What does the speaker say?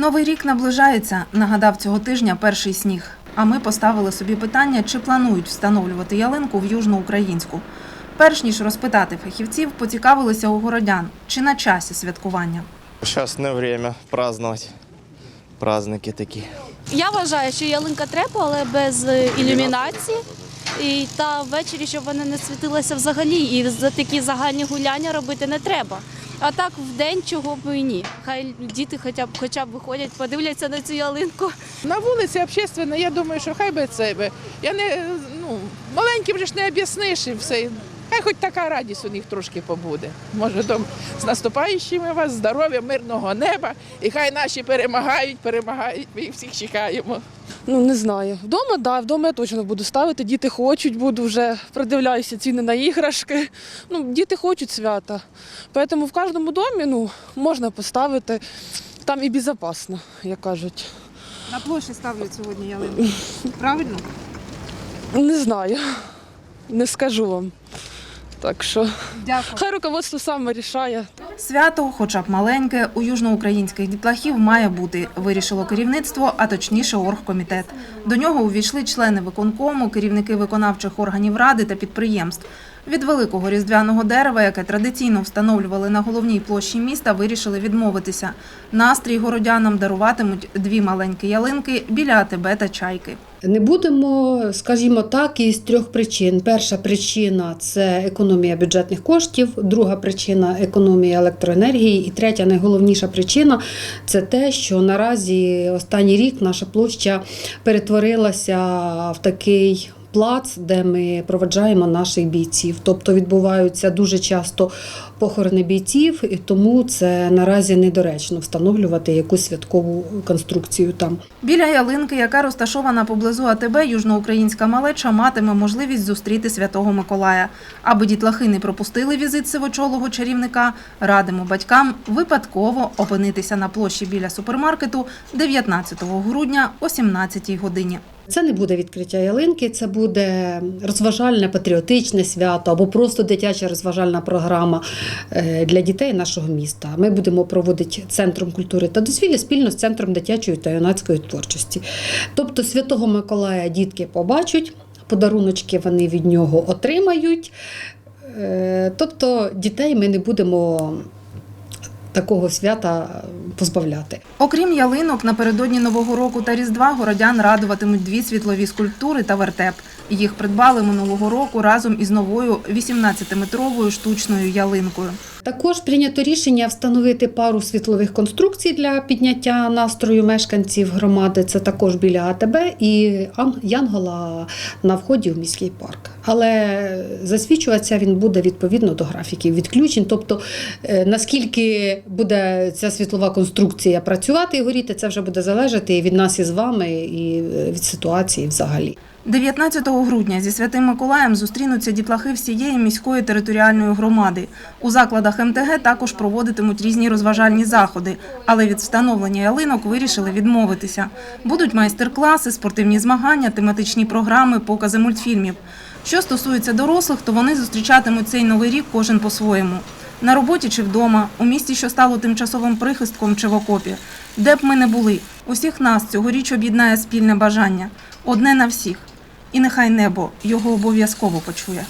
Новий рік наближається, нагадав цього тижня перший сніг. А ми поставили собі питання, чи планують встановлювати ялинку в Южноукраїнську. Перш ніж розпитати фахівців, поцікавилися у городян, чи на часі святкування. Сейчас не время праздновать. Праздники такі. Я вважаю, що ялинка треба, але без е, ілюмінації. І та ввечері, щоб вона не світилася взагалі, і за такі загальні гуляння робити не треба. А так в день чого б і ні. Хай діти хоча б хоча б виходять, подивляться на цю ялинку. На вулиці общественно, я думаю, що хай би це би. Я не ну маленьким же ж не об'ясниш і все. Хай хоч така радість у них трошки побуде. Може, там з наступаючими вас, здоров'я, мирного неба. І хай наші перемагають, перемагають. Ми їх всіх чекаємо. Ну не знаю. Вдома, да, вдома я точно буду ставити. Діти хочуть, буду вже придивляюся ціни на іграшки. Ну, діти хочуть свята. Тому в кожному домі ну, можна поставити. Там і безпечно, як кажуть. На площі ставлять сьогодні ялинку. Правильно? Не знаю, не скажу вам. Так що Дякую. хай руководство саме рішає. Свято, хоча б маленьке, у южноукраїнських дітлахів має бути, вирішило керівництво, а точніше оргкомітет. До нього увійшли члени виконкому, керівники виконавчих органів ради та підприємств. Від великого різдвяного дерева, яке традиційно встановлювали на головній площі міста, вирішили відмовитися. Настрій городянам даруватимуть дві маленькі ялинки біля АТБ та чайки. Не будемо, скажімо так, із трьох причин. Перша причина це економія бюджетних коштів, друга причина економія електроенергії, і третя найголовніша причина це те, що наразі останній рік наша площа перетворилася в такий. Плац, де ми проведжаємо наших бійців, тобто відбуваються дуже часто похорони бійців, і тому це наразі недоречно встановлювати якусь святкову конструкцію там. Біля ялинки, яка розташована поблизу АТБ, южноукраїнська малеча матиме можливість зустріти святого Миколая. Аби дітлахи не пропустили візит сивочолого чарівника, радимо батькам випадково опинитися на площі біля супермаркету 19 грудня о 17 годині. Це не буде відкриття ялинки, це буде розважальне патріотичне свято або просто дитяча розважальна програма е, для дітей нашого міста. Ми будемо проводити центром культури та дозвілля спільно з центром дитячої та юнацької творчості. Тобто Святого Миколая дітки побачать, подаруночки вони від нього отримають. Е, Тобто дітей ми не будемо такого свята позбавляти. Окрім ялинок, напередодні Нового року та Різдва городян радуватимуть дві світлові скульптури та вертеп. Їх придбали минулого року разом із новою 18-метровою штучною ялинкою. Також прийнято рішення встановити пару світлових конструкцій для підняття настрою мешканців громади. Це також біля АТБ і Янгола на вході в міський парк. Але засвічуватися він буде відповідно до графіків відключень. Тобто, е, наскільки буде ця світлова конструкція працювати і горіти, це вже буде залежати від нас із вами і е, від ситуації взагалі. 19 грудня зі Святим Миколаєм зустрінуться дітлахи всієї міської територіальної громади. У закладах МТГ також проводитимуть різні розважальні заходи, але від встановлення ялинок вирішили відмовитися. Будуть майстер-класи, спортивні змагання, тематичні програми, покази мультфільмів. Що стосується дорослих, то вони зустрічатимуть цей новий рік кожен по-своєму. На роботі чи вдома, у місті, що стало тимчасовим прихистком чи в окопі. Де б ми не були, усіх нас цьогоріч об'єднає спільне бажання. Одне на всіх. І нехай небо його обов'язково почує.